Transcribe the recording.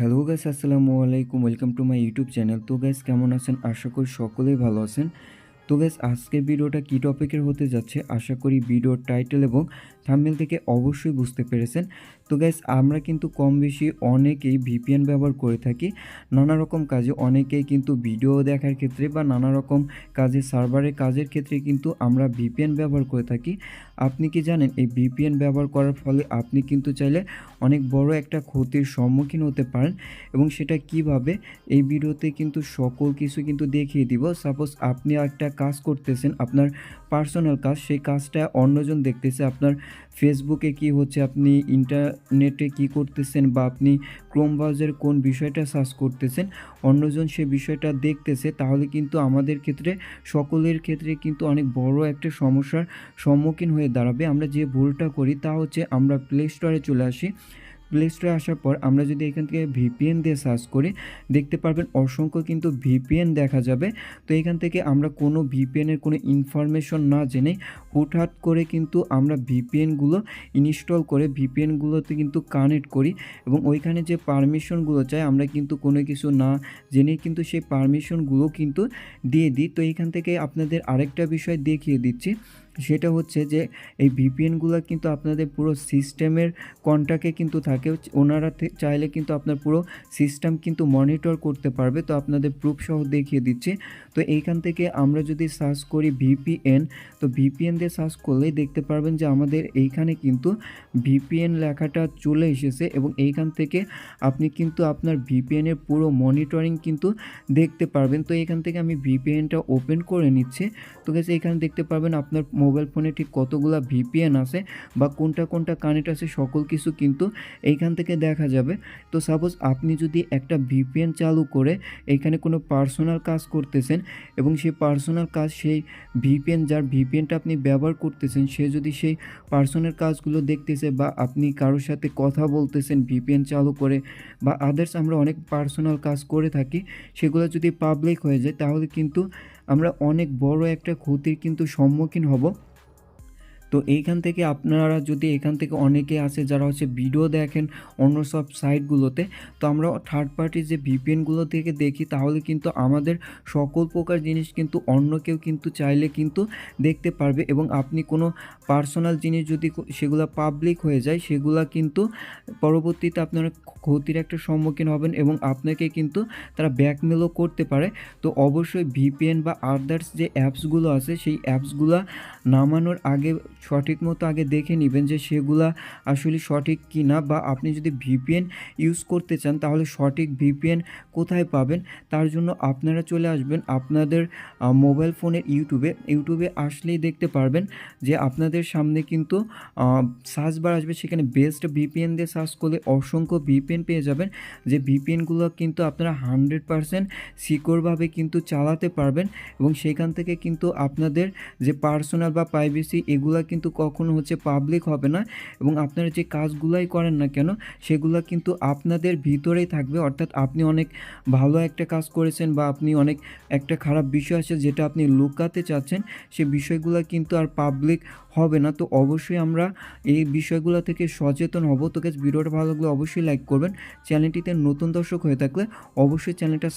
Hello guys আসসালামু আলাইকুম welcome to my YouTube channel তো গাইস কেমন আছেন? আশা করি সকলেই ভালো আছেন। তো গাইস আজকের ভিডিওটা কী টপিকের হতে যাচ্ছে? আশা করি ভিডিওর টাইটেল এবং থাম্বনেল থেকে অবশ্যই বুঝতে পেরেছেন। তো গ্যাস আমরা কিন্তু কম বেশি অনেকেই ভিপিএন ব্যবহার করে থাকি। নানা রকম কাজে অনেকেই কিন্তু ভিডিও দেখার ক্ষেত্রে বা নানা রকম কাজে সার্ভারের কাজের ক্ষেত্রে কিন্তু আমরা ভিপিএন ব্যবহার করে থাকি। আপনি কি জানেন, এই ভিপিএন ব্যবহার করার ফলে আপনি কিন্তু চাইলে অনেক বড় একটা ক্ষতির সম্মুখীন হতে পারেন এবং সেটা কীভাবে? এই ভিডিওতে কিন্তু সকল কিছু কিন্তু দেখিয়ে দিব। সাপোজ আপনি একটা কাজ করতেছেন, আপনার পার্সোনাল কাজ, সেই কাজটা অন্যজন দেখতেছে, আপনার ফেসবুকে কি হচ্ছে? আপনি ইন্টারনেটে কি করতেছেন বা আপনি ক্রোম ব্রাউজারে কোন বিষয়টা সার্চ করতেছেন? অন্যজন সে বিষয়টা দেখতেছে, তাহলে কিন্তু আমাদের ক্ষেত্রে, সকলের ক্ষেত্রে কিন্তু অনেক বড় একটা সমস্যার সম্মুখীন হয়ে দাঁড়াবে। আমরা যে ভুলটা করি তা হচ্ছে আমরা প্লে স্টোরে চলে আসি। প্লে স্টোরে আসার পর আমরা যদি এখান থেকে ভিপিএন দিয়ে সার্চ করি, দেখতে পারবেন অসংখ্য কিন্তু ভিপিএন দেখা যাবে। তো এখান থেকে আমরা কোনো ভিপিএনের কোনো ইনফরমেশন না জেনে হুটহাট করে কিন্তু আমরা ভিপিএনগুলো ইনস্টল করে ভিপিএনগুলোতে কিন্তু কানেক্ট করি এবং ওইখানে যে পারমিশনগুলো চাই আমরা কিন্তু কোনো কিছু না জেনে কিন্তু সেই পারমিশনগুলো কিন্তু দিয়ে দিই। তো এইখান থেকে আপনাদের আরেকটা বিষয় দেখিয়ে দিচ্ছি। সেটা হচ্ছে যে এই ভিপিএনগুলো কিন্তু আপনাদের পুরো সিস্টেমের কন্ট্যাক্টে কিন্তু থাকে। ওনারা চাইলে কিন্তু আপনার পুরো সিস্টেম কিন্তু মনিটর করতে পারবে। তো আপনাদের প্রুফ সহ দেখিয়ে দিচ্ছি। তো এইখান থেকে আমরা যদি সার্চ করি ভিপিএন তো ভিপিএন দিয়ে সার্চ করলেই দেখতে পারবেন যে আমাদের এইখানে কিন্তু ভিপিএন লেখাটা চলে এসেছে এবং এইখান থেকে আপনি কিন্তু আপনার ভিপিএনের পুরো মনিটরিং কিন্তু দেখতে পারবেন। তো এখান থেকে আমি ভিপিএনটা ওপেন করে নিচ্ছি। তো গেছে এখানে দেখতে পারবেন আপনার মোবাইল ফোনে ঠিক কতগুলো ভিপিএন আছে বা কোনটা কোনটা কানেক্ট আছে সকল কিছু কিন্তু এইখান থেকে দেখা যাবে। তো সাপোজ আপনি যদি একটা ভিপিএন চালু করে এখানে কোনো পার্সোনাল কাজ করতেছেন এবং সেই পার্সোনাল কাজ সেই ভিপিএন যার ভিপিএনটা আপনি ব্যবহার করতেছেন, সে যদি সেই পার্সোনাল কাজগুলো দেখতেছে বা আপনি কারোর সাথে কথা বলতেছেন ভিপিএন চালু করে বা আদার্স আমরা অনেক পার্সোনাল কাজ করে থাকি, সেগুলো যদি পাবলিক হয়ে যায় তাহলে কিন্তু আমরা অনেক বড় একটা ক্ষতির কিন্তু সম্মুখীন হব। তো এইখান থেকে আপনারা যদি এখান থেকে অনেকে আছে যারা হচ্ছে ভিডিও দেখেন অন্য সব সাইটগুলোতে তো আমরা থার্ড পার্টি যে ভিপিএনগুলো থেকে দেখি, তাহলে কিন্তু আমাদের সকল প্রকার জিনিস কিন্তু অন্য কেউ কিন্তু চাইলে কিন্তু দেখতে পারবে এবং আপনি কোনো পার্সোনাল জিনিস যদি সেগুলো পাবলিক হয়ে যায়, সেগুলা কিন্তু পরবর্তীতে আপনারা ক্ষতির একটা সম্মুখীন হবেন এবং আপনাকে কিন্তু তারা ব্যাকমেলও করতে পারে। তো অবশ্যই ভিপিএন বা আদার্স যে অ্যাপসগুলো আছে, সেই অ্যাপসগুলো নামানোর আগে সঠিক মতো আগে দেখে নেবেন যে সেগুলা আসলে সঠিক কি না বা আপনি যদি ভিপিএন ইউজ করতে চান, তাহলে সঠিক ভিপিএন কোথায় পাবেন? তার জন্য আপনারা চলে আসবেন আপনাদের মোবাইল ফোনের ইউটিউবে ইউটিউবে আসলেই দেখতে পারবেন যে আপনাদের সামনে কিন্তু সার্চ বার আসবে। সেখানে বেস্ট ভিপিএন দিয়ে সার্চ করলে অসংখ্য ভিপিএন পেয়ে যাবেন। যে ভিপিএনগুলো কিন্তু আপনারা হান্ড্রেড পারসেন্ট সিকিওরভাবে কিন্তু চালাতে পারবেন এবং সেখান থেকে কিন্তু আপনাদের যে পার্সোনাল বা প্রাইভেসি এগুলা কিন্তু কখনো হচ্ছে পাবলিক হবে না এবং আপনারা যে কাজগুলাই করেন না কেন, সেগুলো কিন্তু আপনাদের ভিতরেই থাকবে। অর্থাৎ আপনি অনেক ভালো একটা কাজ করেছেন বা আপনি অনেক একটা খারাপ বিষয় আছে যেটা আপনি লুকাতে চাচ্ছেন, সে বিষয়গুলো কিন্তু আর পাবলিক হবে না। তো অবশ্যই আমরা এই বিষয়গুলো থেকে সচেতন হব। তো ভিডিওটা ভালো লাগলে অবশ্যই লাইক করবেন। চ্যানেলটিতে নতুন দর্শক হয়ে থাকলে অবশ্যই চ্যানেলটা